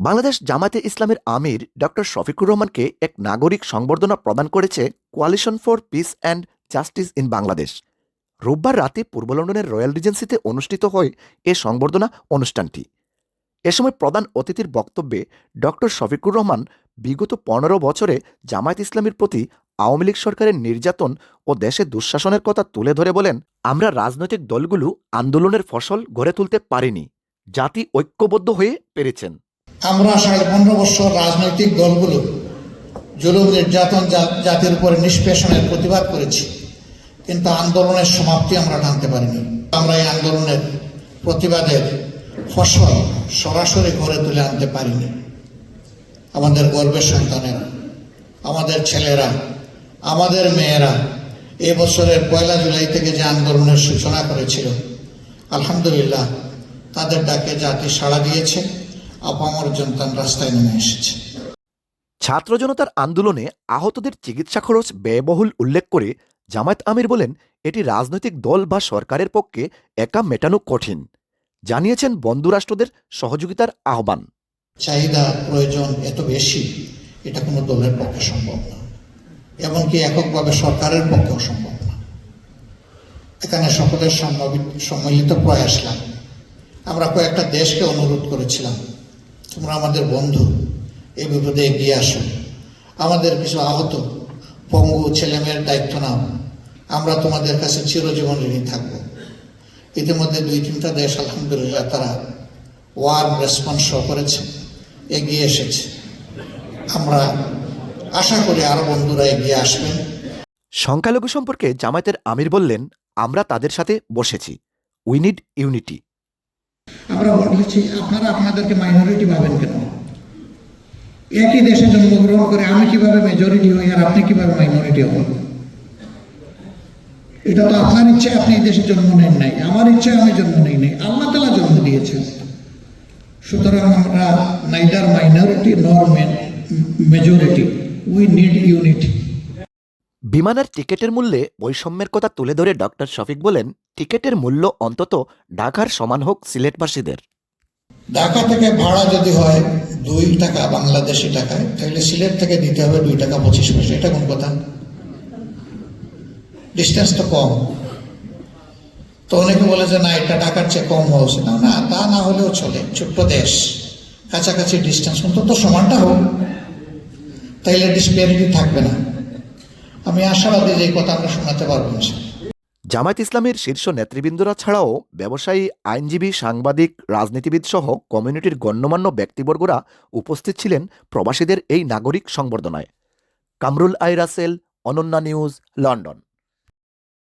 বাংলাদেশ জামায়াতে ইসলামের আমির ডক্টর শফিকুর রহমানকে এক নাগরিক সংবর্ধনা প্রদান করেছে coalition for peace and justice in Bangladesh রোববার রাতে পূর্ব লন্ডনের রয়্যাল রিজেন্সিতে অনুষ্ঠিত হয় এ সংবর্ধনা অনুষ্ঠানটি। এ সময় প্রধান অতিথির বক্তব্যে ডক্টর শফিকুর রহমান বিগত পনেরো বছরে জামায়াত ইসলামের প্রতি আওয়ামী লীগ সরকারের নির্যাতন ও দেশে দুঃশাসনের কথা তুলে ধরে বলেন, আমরা রাজনৈতিক দলগুলো আন্দোলনের ফসল গড়ে তুলতে পারিনি। জাতি ঐক্যবদ্ধ হয়ে পেরেছেন। আমরা সাড়ে পনেরো বছর রাজনৈতিক দলগুলো জুলুম নির্যাতন জাতির উপরে নিষ্পেষণের প্রতিবাদ করেছি। কিন্তু আন্দোলনের সমাপ্তি আমরা টানতে পারিনি। আমরা এই আন্দোলনের প্রতিবাদের ফসল সরাসরি গড়ে তুলে আনতে পারিনি। আমাদের গর্বের সন্তানেরা, আমাদের ছেলেরা, আমাদের মেয়েরা এ বছরের পয়লা জুলাই থেকে যে আন্দোলনের সূচনা করেছিল, আলহামদুলিল্লাহ তাদের ডাকে জাতি সাড়া দিয়েছে। আপামর জনতান রাস্তায় নেমে এসেছে। ছাত্র জনতার আন্দোলনে আহতদের চিকিৎসা খরচ ব্যয়বহুল উল্লেখ করে জামায়াত আমির বলেন এটি রাজনৈতিক দল বা সরকারের পক্ষে একা মেটানো কঠিন। জানিয়েছেন বন্ধুরাষ্ট্রদের সহযোগিতার আহ্বান। চাহিদা প্রয়োজন এত বেশি এটা কোনো দলের পক্ষে সম্ভব না। এমনকি এককভাবে সরকারের পক্ষেও সম্ভব না। এখানে সকলের সম্মিলিত- প্রয়াস লাগে আমরা কয়েকটা দেশকে অনুরোধ করেছিলাম তোমরা আমাদের বন্ধু। এই বিপদে এগিয়ে আসো। আমাদের কিছু আহত, পঙ্গু ছেলেমেয়ের দায়িত্ব নাও। আমরা তোমাদের কাছে চিরজীবন ঋণী থাকব। ইতিমধ্যে দুই তিনটা দেশ, আলহামদুলিল্লাহ, তারা ওয়ার্ম রেসপন্স করেছে, এগিয়ে এসেছে। আমরা আশা করি আরও বন্ধুরা এগিয়ে আসবেন সংখ্যালঘু সম্পর্কে জামায়াতের আমির বললেন, আমরা তাদের সাথে বসেছি। উই নিড ইউনিটি আমরা বলেছি, আপনারা আপনাদেরকে মাইনরিটি ভাবেন কেন? একই দেশে জন্মগ্রহণ করে আমি কীভাবে মেজরিটি হই আর আপনি কীভাবে মাইনরিটি হন? এটা তো আপনার ইচ্ছে আপনি এই দেশে জন্ম নেন নাই। আমার ইচ্ছে আমি জন্ম নেই নাই। আল্লাহ তালা জন্ম দিয়েছেন। সুতরাং আমরা neither minority nor majority we need unity বিমানের টিকেটের মূল্যে বৈষম্যের কথা তুলে ধরে ডক্টর শফিক বলেন, টিকেটের মূল্য অন্তত ঢাকার সমান হোক সিলেটবাসীদের। ঢাকা থেকে ভাড়া যদি হয় দুই টাকা বাংলাদেশি টাকায় তাহলে সিলেট থেকে দিতে হবে দুই টাকা পঁচিশ পয়সা। এটা কোন কথা? ডিস্টেন্স তো কম। তো অনেকে বলে যে, না, এটা ঢাকার চেয়ে কম উচিত না না, তা না হলেও চলে। ছোট্ট দেশ, কাছাকাছি ডিস্টেন্স অন্তত সমানটা হোক। তাইলে ডিসপ্যারিটি থাকবে না। আমি আশাবাদী যে কথা আমরা শোনাতে পারব জামায়াত ইসলামের শীর্ষ নেতৃবৃন্দরা ছাড়াও ব্যবসায়ী, আইনজীবী, সাংবাদিক, রাজনীতিবিদ সহ কমিউনিটির গণ্যমান্য ব্যক্তিবর্গরা উপস্থিত ছিলেন প্রবাসীদের এই নাগরিক সংবর্ধনায়। Kamrul I Rasel, Ananya news, London.